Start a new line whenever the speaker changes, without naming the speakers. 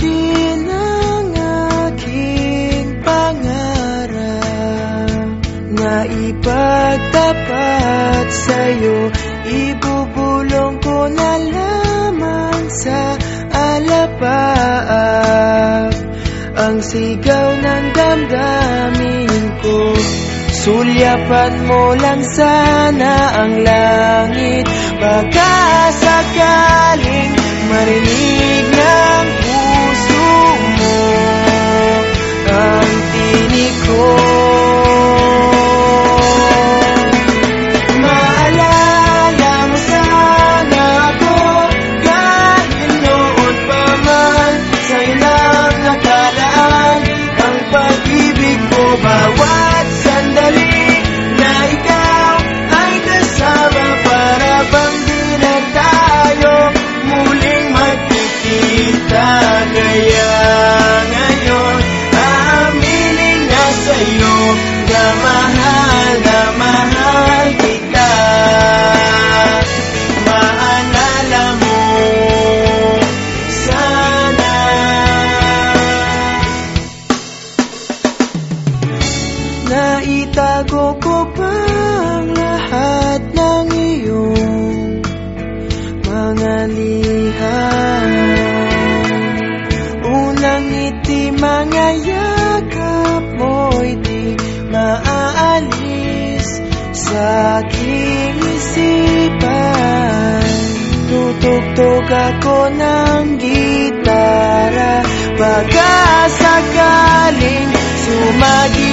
din ang aking pangarap Na ipagtapat sa'yo. Ibubulong ko na lamang sa Ang sigaw ng damdamin ko. Sulyapan mo lang sana ang langit Naitago ko pa ang lahat ng iyong mga liham. Unang ngiti, mga yakap mo'y di maaalis sa aking isipan. Tutugtog ako ng gitara Baka sakaling sumagi